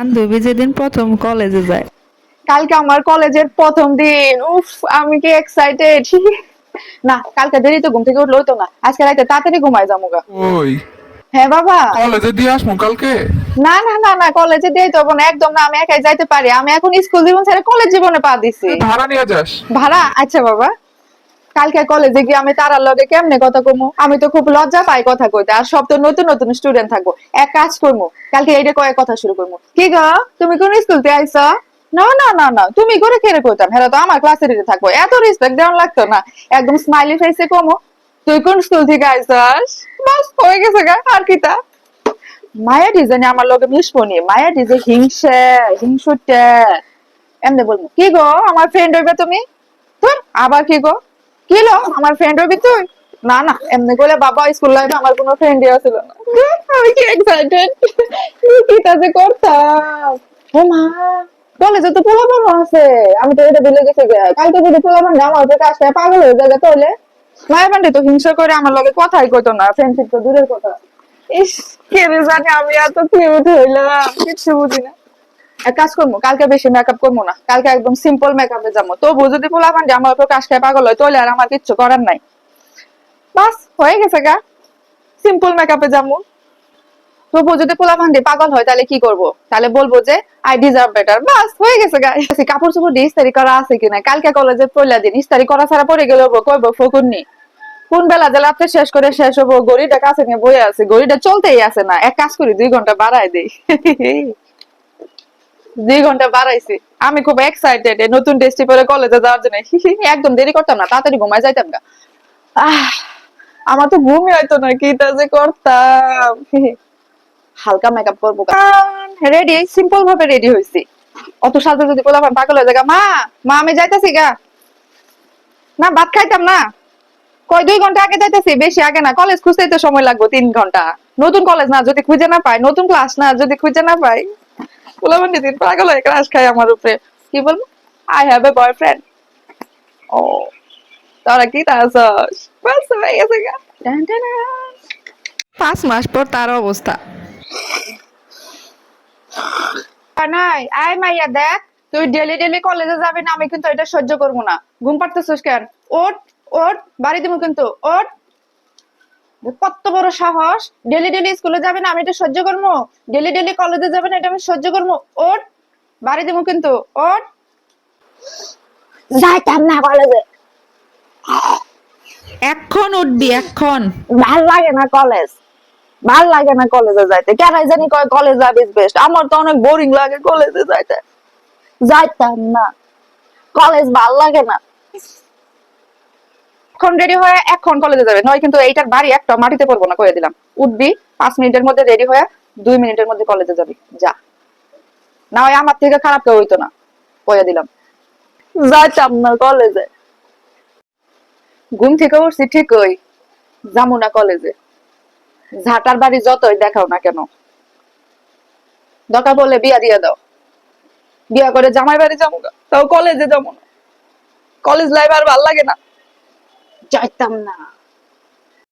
বান্ধবী যেদিন প্রথম কলেজে যায়। কালকে আমার কলেজের প্রথম দিন। উফ আমি কি এক্সাইটেড না কালকে দেরি তো ঘুম থেকে উঠল তো না। আজকে রাতে তাড়াতাড়ি ঘুমাই যাব গা ওই। হ্যাঁ বাবা। কলেজে দিয়ে আসব কালকে? না না না না কলেজে দিয়ে তো না। একদম না আমি একাই যাইতে পারি। আমি এখন স্কুল জীবন ছেড়ে কলেজ জীবনে পা দিছি। ভাড়া নিয়ে যাস। ভাড়া? আচ্ছা বাবা। কালকে কলেজে গিয়ে আমি তারার লগে কেমনে কথা কমু? আমি তো খুব লজ্জা পাই কথা কইতে। আর সব তো নতুন নতুন স্টুডেন্ট থাকব। এক কাজ করব কালকে এইটা কয়েক কথা শুরু করব কি গো, তুমি কোন আইসা না না না না তুমি করে কইতাম? হ্যাঁ তো আমার ক্লাসের থাকব। এত রেসপেক্ট লাগতো না। একদম স্মাইলি ফেসে কমো। তুই কোন স্কুল থেকে আইসাস বাস, হয়ে গেছে গা, আর কি তা? মায়া ডিজাইনে আমার লগে মিশবো মায়া ডিজে হিংসে, হিংসুটে। এমনি বলব কি গো, আমার ফ্রেন্ড হইবে তুমি? তুই আবার কি গো? কি আমার ফ্রেন্ড হইবি তুই না না, এমনি করে বাবা স্কুল লাইফে আমার কোনো ফ্রেন্ডই না। আমি কি এক্সাইটেড কি তাতে করতাম? ও মা কলেজে তো পোলা বানো আছে। আমি তো এটা ভুলে গেছি কালকে যদি পোলা বানো আমার উপরে কাজটা পাগল হয়ে যাবে তাহলে? মায়ের তো হিংসা করে আমার লগে কথাই কইতো না। ফ্রেন্ডশিপ তো দূরের কথা। ইস, কে জানে আমি এত কিউট হইলাম। কিছু বুঝি না। এক কাজ করব কালকে বেশি মেকআপ করব না, কালকে একদম সিম্পল মেকআপে যাব তবু যদি পোলা পান্ডে আমার উপর কাজ খায় পাগল হয়, তাহলে আর আমার কিচ্ছু করার নাই। বাস, হয়ে গেছে গা। সিম্পল মেকআপে যাব তবু যদি পোলা পান্ডে পাগল হয়, তাহলে কি করব? তাহলে বলব যে আই ডিজার্ভ বেটার বাস, হয়ে গেছে গা। কাপড় চোপড় দিয়ে ইস্তারি করা আছে কিনা? কালকে কলেজে পয়লা দিন, ইস্তারি করা ছাড়া পরে গেলে কইবো ফকুননি কোন বেলা যে রাত্রে শেষ করে শেষ হব গড়িটা কাছে নিয়ে বয়ে আছে গড়িটা চলতেই আছে না। এক কাজ করি, দুই ঘণ্টা বাড়ায় দেই। দুই ঘণ্টা বাড়াইছি। আমি খুব এক্সাইটেড নতুন ড্রেসটি পরে কলেজে যাওয়ার জন্য। একদম দেরি করতাম না তাড়াতাড়ি যাইতাম আহ, আমার তো ঘুমই হয়তো না কি তা যে করতাম। হালকা মেকআপ করব রেডি সিম্পল ভাবে রেডি হয়েছি অত সাজে যদি পাগল হয়ে মা মা আমি যাইতাছি গা। না ভাত খাইতাম না। কয় দুই ঘণ্টা আগে যাইতেছি বেশি আগে না। কলেজ খুঁজতেই তো সময় লাগবে তিন ঘণ্টা। নতুন কলেজ না যদি খুঁজে না পাই নতুন ক্লাস না যদি খুঁজে না পাই। পাগল হয়ে খাই আমার উপরে। কি বলব? আই হ্যাভ এ বয়ফ্রেন্ড ও তোরা কি। পাঁচ মাস পর তার অবস্থা। নাই, আয় মাইয়া, দেখ। তুই ডেলি ডেলি কলেজে যাবি না, আমি কিন্তু এটা সহ্য করব না। ঘুম পাড়তেছিস কেন? ওট ওট বাড়ি দিব কিন্তু ওট কত বড় সাহস? ডেলি ডেলি স্কুলে যাবে না আমি এটা সহ্য করব? ডেলি ডেলি কলেজে যাবে না এটা আমি সহ্য করব? ওট বাড়ি দিব কিন্তু ওট। যাইতাম না কলেজে এখন উঠবি এখন। ভালো লাগে না কলেজ ভালো লাগে না কলেজে যাইতে। কেন জানি কয় কলেজ যাবি বেস্ট আমার তো অনেক বোরিং লাগে কলেজে যাইতে। যাইতাম না। কলেজ ভালো লাগে না। এখন রেডি হয়ে এখন কলেজে যাবে? নয় কিন্তু এইটার বাড়ি একটা মাটিতে পড়ব না কয়ে দিলাম। উঠবি, পাঁচ মিনিটের মধ্যে রেডি হয়ে দুই মিনিটের মধ্যে কলেজে যাবি। যা। না হয় আমার থেকে খারাপ কেউ হইতো না কয়ে দিলাম। যাইতাম না কলেজে ঘুম থেকে উঠছি ঠিকই যাব না কলেজে ঝাঁটার বাড়ি যতই দেখাও না কেন। দরকার বললে বিয়া দিয়ে দাও। বিয়া করে জামাই বাড়ি যাব তাও কলেজে যাব না। কলেজ লাইফ আর ভালো লাগে না। যাইতাম না